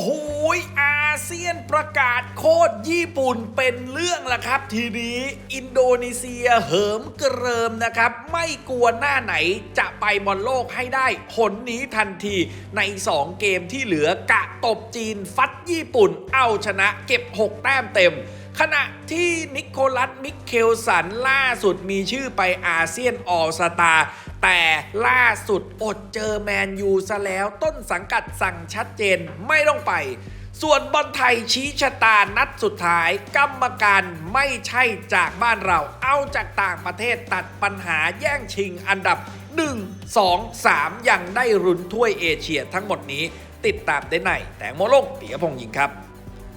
โหอาเซียนประกาศโคตรญี่ปุ่นเป็นเรื่องละครับ ทีนี้อินโดนีเซียเหิมเกริมนะครับ ไม่กลัวหน้าไหนจะไปบอลโลกให้ได้ผลนี้ทันทีใน 2 เกมที่เหลือกะตบจีนฟัดญี่ปุ่นเอาชนะเก็บ 6 แต้มเต็ม ขณะที่นิโคลัส มิเคลสันล่าสุดมีชื่อไปอาเซียนออลสตาแต่ล่าสุดอดเจอแมนยูซะแล้วต้นสังกัดสั่งชัดเจนไม่ต้องไป ส่วนบอลไทยชี้ชะตานัดสุดท้าย กรรมการไม่ใช่จากบ้านเรา เอาจากต่างประเทศตัดปัญหาแย่งชิงอันดับ 1 2 3 ยังได้รุนถ้วยเอเชียทั้งหมดนี้ติดตามได้ในแตงโมโลงปียพงยิงครับ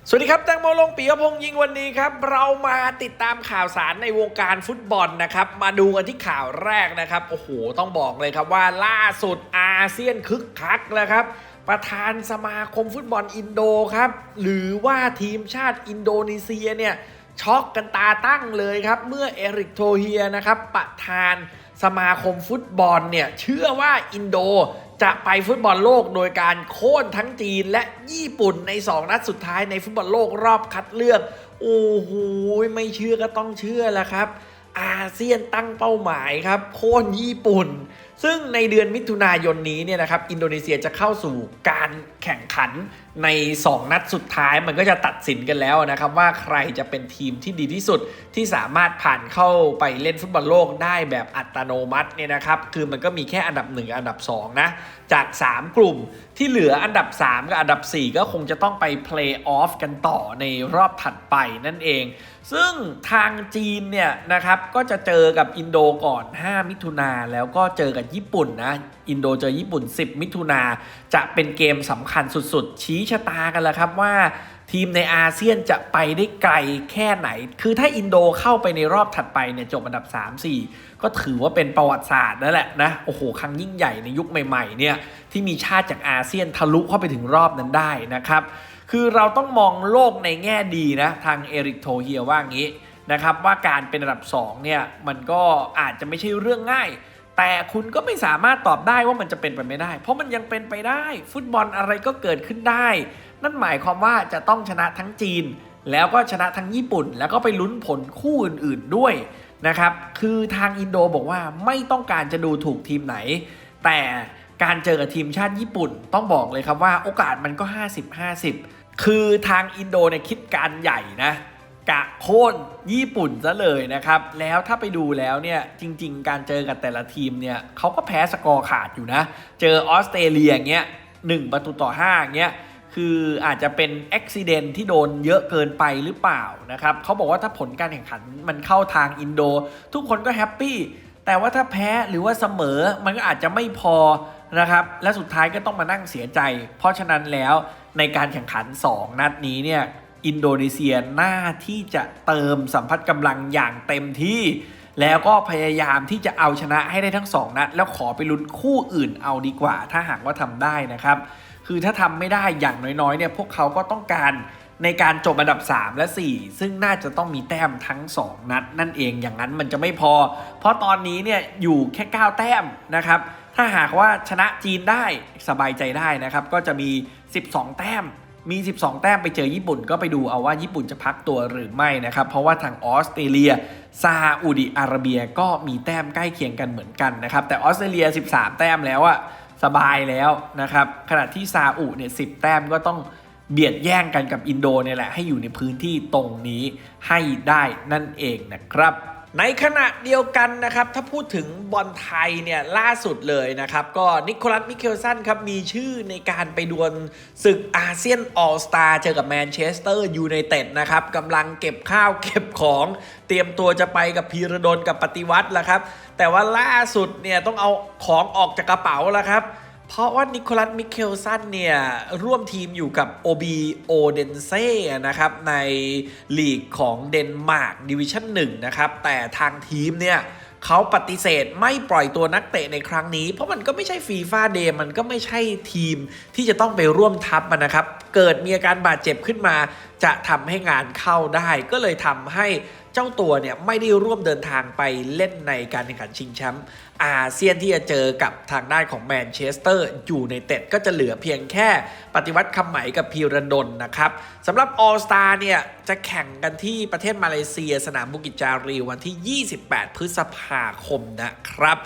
สวัสดีครับแตงโมลงปียพงษ์ยิงวันนี้ครับ เรามาติดตามข่าวสารในวงการฟุตบอลนะครับ มาดูกันที่ข่าวแรกนะครับ โอ้โห ต้องบอกเลยครับว่าล่าสุดอาเซียนคึกคักแล้วครับ ประธานสมาคมฟุตบอลอินโดครับ หรือว่าทีมชาติอินโดนีเซียเนี่ย ช็อกกันตาตั้งเลยครับ เมื่อเอริกโทเฮียนะครับ ประธานสมาคมฟุตบอลเนี่ยเชื่อว่าอินโด จะไปฟุตบอลโลกโดยการโค่นทั้งจีนและญี่ปุ่นใน 2 นัดสุดท้ายในฟุตบอลโลกรอบคัดเลือก โอ้โหไม่เชื่อก็ต้องเชื่อแล้วครับ อาเซียนตั้งเป้าหมายครับ โค่นญี่ปุ่น ซึ่งในเดือนมิถุนายนนี้เนี่ยนะครับอินโดนีเซียจะเข้าสู่การแข่งขันใน 2 นัดสุดท้ายมันก็จะตัดสินกันแล้วนะครับ ว่าใครจะเป็นทีมที่ดีที่สุดที่สามารถผ่านเข้าไปเล่นฟุตบอลโลกได้แบบอัตโนมัติเนี่ยนะครับ คือมันก็มีแค่อันดับ 1 อันดับ 2 นะ จาก 3 กลุ่มที่เหลืออันดับ 3 กับอันดับ 4 ก็คงจะต้องไปเพลย์ออฟกันต่อในรอบถัดไปนั่นเอง ซึ่งทางจีนเนี่ยนะครับก็จะเจอกับอินโดก่อน 5 มิถุนาแล้วก็เจอกับญี่ปุ่นนะอินโดเจอญี่ปุ่น 10 มิถุนาจะเป็นเกมสำคัญสุดๆ ชี้ชะตากันแล้วครับว่าทีมในอาเซียนจะไปได้ไกลแค่ไหน คือถ้าอินโดเข้าไปในรอบถัดไปเนี่ยจบอันดับ 3-4 ก็ถือว่าเป็นประวัติศาสตร์นั่นแหละนะ โอ้โห ครั้งยิ่งใหญ่ในยุคใหม่ๆเนี่ยที่มีชาติจากอาเซียนทะลุเข้าไปถึงรอบนั้นได้นะครับ คือเราต้องมองโลกในแง่ดีนะ ทางเอริกโทเฮียว่างี้นะครับว่าการเป็นอันดับ2เนี่ยมันก็อาจจะไม่ใช่เรื่องง่าย แต่คุณก็ไม่สามารถตอบได้ว่ามันจะเป็นไปไม่ได้ เพราะมันยังเป็นไปได้ ฟุตบอลอะไรก็เกิดขึ้นได้ นั่นหมายความว่าจะต้องชนะทั้งจีน แล้วก็ชนะทั้งญี่ปุ่น แล้วก็ไปลุ้นผลคู่อื่น ๆด้วยนะครับคือทางอินโดบอกว่าไม่ต้องการจะดูถูกทีมไหน แต่การเจอกับทีมชาติญี่ปุ่น ต้องบอกเลยครับว่าโอกาสมันก็ 50-50 คือทางอินโดเนี่ยคิดการใหญ่นะกะโค่นญี่ปุ่นซะเลยนะครับ แล้วถ้าไปดูแล้วเนี่ยจริง ๆ การเจอกับแต่ละทีมเนี่ยเขาก็แพ้สกอร์ขาดอยู่นะ เจอออสเตรเลียเงี้ยหนึ่งประตูต่อ5เงี้ยคืออาจจะเป็นอุบิเหตุที่โดนเยอะเกินไปหรือเปล่านะครับเขาบอกว่าถ้าผลการแข่งขันมันเข้าทางอินโด ทุกคนก็แฮปปี้แต่ว่าถ้าแพ้หรือว่าเสมอมันก็อาจจะไม่พอ นะครับ และสุดท้ายก็ต้องมานั่งเสียใจ เพราะฉะนั้นแล้วในการแข่งขัน 2 นัดนี้เนี่ยอินโดนีเซียหน่าที่จะเติมสัมพัทธ์กำลังอย่างเต็มที่ แล้วก็พยายามที่จะเอาชนะให้ได้ทั้ง 2 นัด แล้วขอไปลุ้นคู่อื่นเอาดีกว่า ถ้าหากว่าทำได้นะครับ คือถ้าทำไม่ได้อย่างน้อยๆเนี่ยพวกเขาก็ต้องการในการจบอันดับ 3 และ 4 ซึ่งน่าจะต้องมีแต้มทั้ง 2 นัด นั่นเองอย่างนั้นมันจะไม่พอ เพราะตอนนี้เนี่ยอยู่แค่ 9 แต้มนะครับ ถ้าหากว่าชนะจีนได้สบายใจได้นะครับ ก็จะมี 12 แต้มมี 12 แต้มไปเจอญี่ปุ่นก็ไปดูเอาว่าญี่ปุ่นจะพักตัวหรือไม่นะครับ เพราะว่าทางออสเตรเลียซาอุดิอาระเบียก็มีแต้มใกล้เคียงกันเหมือนกันนะครับ แต่ออสเตรเลีย 13 แต้มแล้วอะสบายแล้วนะครับ ขณะที่ซาอุเนี่ย10แต้มก็ต้องเบียดแย่งกันกับอินโดเนี่ยแหละให้อยู่ในพื้นที่ตรงนี้ให้ได้นั่นเองนะครับ ในขณะเดียวกันนะครับ ถ้าพูดถึงบอลไทยเนี่ยล่าสุดเลยนะครับ ก็นิโคลัสมิเคลสันครับ มีชื่อในการไปดวลศึกอาเซียนออลสตาเจอกับแมนเชสเตอร์ยูไนเต็ดนะครับกำลังเก็บข้าวเก็บของเตรียมตัวจะไปกับพีระดนกับปฏิวัติแล้วครับ แต่ว่าล่าสุดเนี่ยต้องเอาของออกจากกระเป๋าแล้วครับ เพราะว่านิโคลัสมิเคลสันเนี่ย ร่วมทีมอยู่กับโอบีโอเดนเซ่นะครับ ในลีกของเดนมาร์กดิวิชั่น1นะครับ แต่ทางทีมเนี่ยเขาปฏิเสธไม่ปล่อยตัวนักเตะในครั้งนี้ เพราะมันก็ไม่ใช่ฟีฟ่าเดย์มันก็ไม่ใช่ทีมที่จะต้องไปร่วมทัพมันนะครับ เกิดมีอาการบาดเจ็บขึ้นมา จะทำให้งานเข้าได้ ก็เลยทำให้ เจ้าตัวเนี่ยไม่ได้ร่วมเดินทางไปเล่นในการแข่งขันชิงแชมป์อาเซียนที่จะเจอกับทางด้านของแมนเชสเตอร์อยู่ในเต็ดก็จะเหลือเพียงแค่ปฏิวัติคำไหมกับพีระดนนะครับสำหรับออสตาเนี่ย จะแข่งกันที่ประเทศมาเลเซีย สนามบุกิจจารีวันที่ 28 พฤษภาคมนะครับ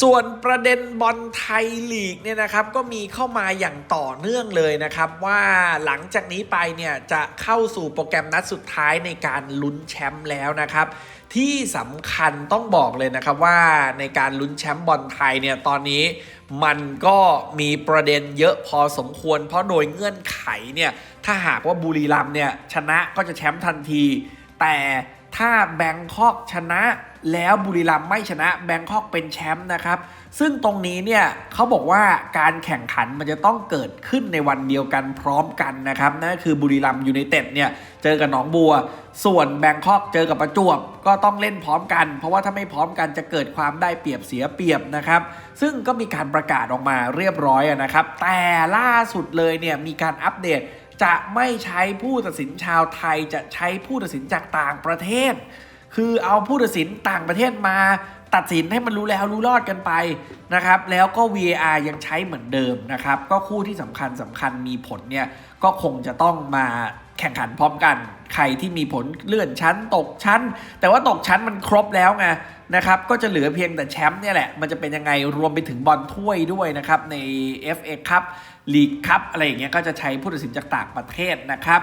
ส่วนประเด็นบอลไทยลีกเนี่ยนะครับก็มีเข้ามาอย่างต่อเนื่องเลยนะครับ ว่าหลังจากนี้ไปเนี่ยจะเข้าสู่โปรแกรมนัดสุดท้ายในการลุ้นแชมป์แล้วนะครับที่สำคัญต้องบอกเลยนะครับว่าในการลุ้นแชมป์บอลไทยเนี่ยตอนนี้ มันก็มีประเด็นเยอะพอสมควร เพราะโดยเงื่อนไขเนี่ย ถ้าหากว่าบุรีรัมเนี่ยชนะก็จะแชมป์ทันที แต่ ถ้าแบงคอกชนะแล้วบุรีรัมย์ไม่ชนะแบงคอกเป็นแชมป์นะครับ ซึ่งตรงนี้เนี่ยเขาบอกว่าการแข่งขันมันจะต้องเกิดขึ้นในวันเดียวกันพร้อมกันนะครับนั่นคือบุรีรัมย์ยูไนเต็ดเนี่ยเจอกับหนองบัว ส่วนแบงคอกเจอกับประจวบก็ต้องเล่นพร้อมกัน เพราะว่าถ้าไม่พร้อมกันจะเกิดความได้เปรียบเสียเปรียบนะครับ ซึ่งก็มีการประกาศออกมาเรียบร้อยนะครับ แต่ล่าสุดเลยเนี่ยมีการอัปเดต จะไม่ใช้ผู้ตัดสินชาวไทยจะใช้ผู้ตัดสินจากต่างประเทศ คือเอาผู้ตัดสินต่างประเทศมาตัดสินให้มันรู้แล้วรู้รอดกันไปนะครับ แล้วก็ VAR ยังใช้เหมือนเดิมนะครับ ก็คู่ที่สำคัญสำคัญมีผลเนี่ยก็คงจะต้องมาแข่งขันพร้อมกัน ใครที่มีผลเลื่อนชั้นตกชั้น แต่ว่าตกชั้นมันครบแล้วไงนะครับก็จะเหลือเพียงแต่แชมป์เนี่ยแหละ มันจะเป็นยังไงรวมไปถึงบอลถ้วยด้วยนะครับ ใน FA คัพลีกคัพอะไรอย่างเงี้ยก็จะใช้ผู้ตัดสินจากต่างประเทศนะครับ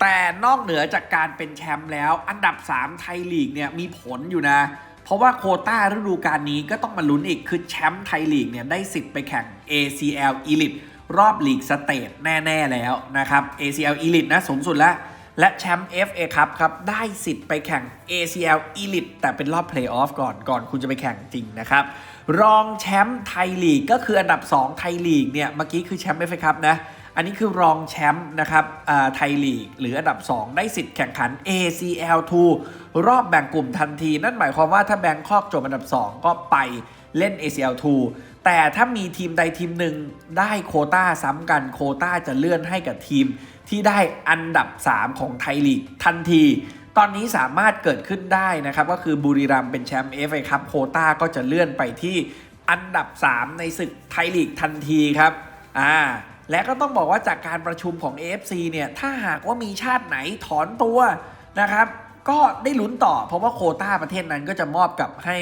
แต่นอกเหนือจากการเป็นแชมป์แล้ว อันดับ 3 ไทยลีกเนี่ยมีผลอยู่นะ เพราะว่าโคต้าฤดูกาลนี้ก็ต้องมาลุ้นอีกคือแชมป์ไทยลีกเนี่ยได้สิทธิ์ไปแข่ง ACL Elite รอบลีกสเตทแน่ ๆ แล้วนะครับ ACL Elite นะสูงสุดแล้ว และแชมป์ FA ครับครับ ได้สิทธิ์ไปแข่ง ACL Elite แต่เป็นรอบเพลย์ออฟก่อนก่อนคุณจะไปแข่งจริงนะครับ รองแชมป์ไทยลีกก็คืออันดับ 2 ไทยลีกเนี่ยเมื่อกี้คือแชมป์ FA ครับนะอันนี้คือรองแชมป์นะครับไทยลีก หรืออันดับ 2 ได้สิทธิ์แข่งขัน ACL2 รอบแบ่งกลุ่มทันที นั่นหมายความว่าถ้าแบงคอกจบอันดับ 2 ก็ไปเล่น ACL2 แต่ถ้ามีทีมใดทีมหนึ่งได้โคต้าซ้ำกันโคต้าจะเลื่อนให้กับทีมที่ได้อันดับ 3 ของไทยลีกทันที ตอนนี้สามารถเกิดขึ้นได้นะครับ ก็คือบุรีรัมเป็นแชมป์เอฟเอคัพโคต้าก็จะเลื่อนไปที่อันดับ 3 ในศึกไทยลีกทันทีครับอ่าและก็ต้องบอกว่าจากการประชุมของ AFC เนี่ยถ้าหากว่ามีชาติไหนถอนตัวนะครับก็ได้ลุ้นต่อเพราะว่าโคต้าประเทศนั้นก็จะมอบกับให้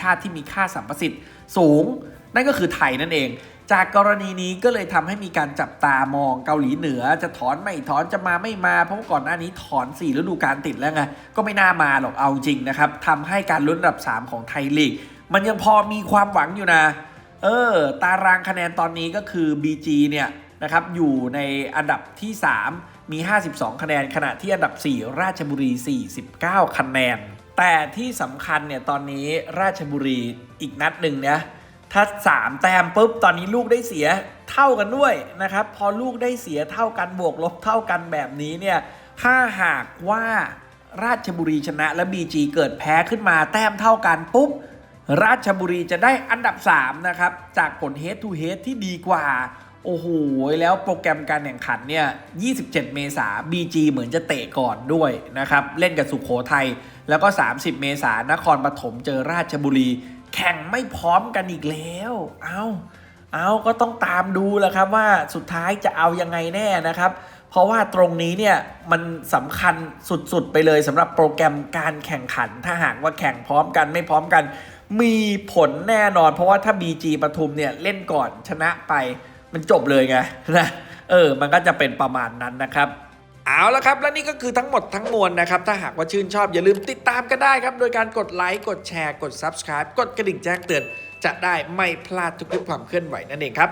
ชาติที่มีค่าสัมประสิทธิ์สูง นั่นก็คือไทยนั่นเอง จากกรณีนี้ก็เลยทำให้มีการจับตามองเกาหลีเหนือ จะถอนไม่ถอนจะมาไม่มาเพราะก่อนหน้านี้ถอน4ฤดูกาลติดแล้วไงก็ไม่น่ามาหรอกเอาจริงนะครับทำให้การลุ้นอันดับ 3 ของไทยลีก มันยังพอมีความหวังอยู่นะ เออ ตารางคะแนนตอนนี้ก็คือ BG เนี่ยนะครับอยู่ในอันดับที่ 3 มี 52 คะแนนขณะที่อันดับ 4 ราชบุรี 49 คะแนน แต่ที่สำคัญเนี่ยตอนนี้ราชบุรีอีกนัดหนึ่งเนะ ถ้า 3 แต้มปุ๊บตอนนี้ลูกได้เสียเท่ากันด้วยนะครับ พอลูกได้เสียเท่ากันบวกลบเท่ากันแบบนี้เนี่ยถ้าหากว่าราชบุรีชนะและ BG เกิดแพ้ขึ้นมาแต้มเท่ากันปุ๊บราชบุรีจะได้อันดับ 3 นะครับ จากผล head to head ที่ดีกว่า โอ้โห แล้วโปรแกรมการแข่งขันเนี่ย 27 เมษา BG เหมือนจะเตะก่อนด้วยนะครับ เล่นกับสุขโขทัย แล้วก็ 30 เมษายนนครปฐมเจอราชบุรี แข่งไม่พร้อมกันอีกแล้ว เอาเอาก็ต้องตามดูแหละครับว่าสุดท้ายจะเอายังไงแน่นะครับ เพราะว่าตรงนี้เนี่ยมันสำคัญสุดๆไปเลยสำหรับโปรแกรมการแข่งขัน ถ้าหากว่าแข่งพร้อมกันไม่พร้อมกัน มีผลแน่นอน เพราะว่าถ้า BG ปทุมเนี่ยเล่นก่อนชนะไปมันจบเลยไงนะเออ มันก็จะเป็นประมาณนั้นนะครับ เอาละครับ และนี่ก็คือทั้งหมดทั้งมวลนะครับ ถ้าหากว่าชื่นชอบอย่าลืมติดตามกันได้ครับ โดยการกดไลค์ กดแชร์ กด Subscribe กดกระดิ่งแจ้งเตือน จะได้ไม่พลาดทุกๆความเคลื่อนไหวนั่นเองครับ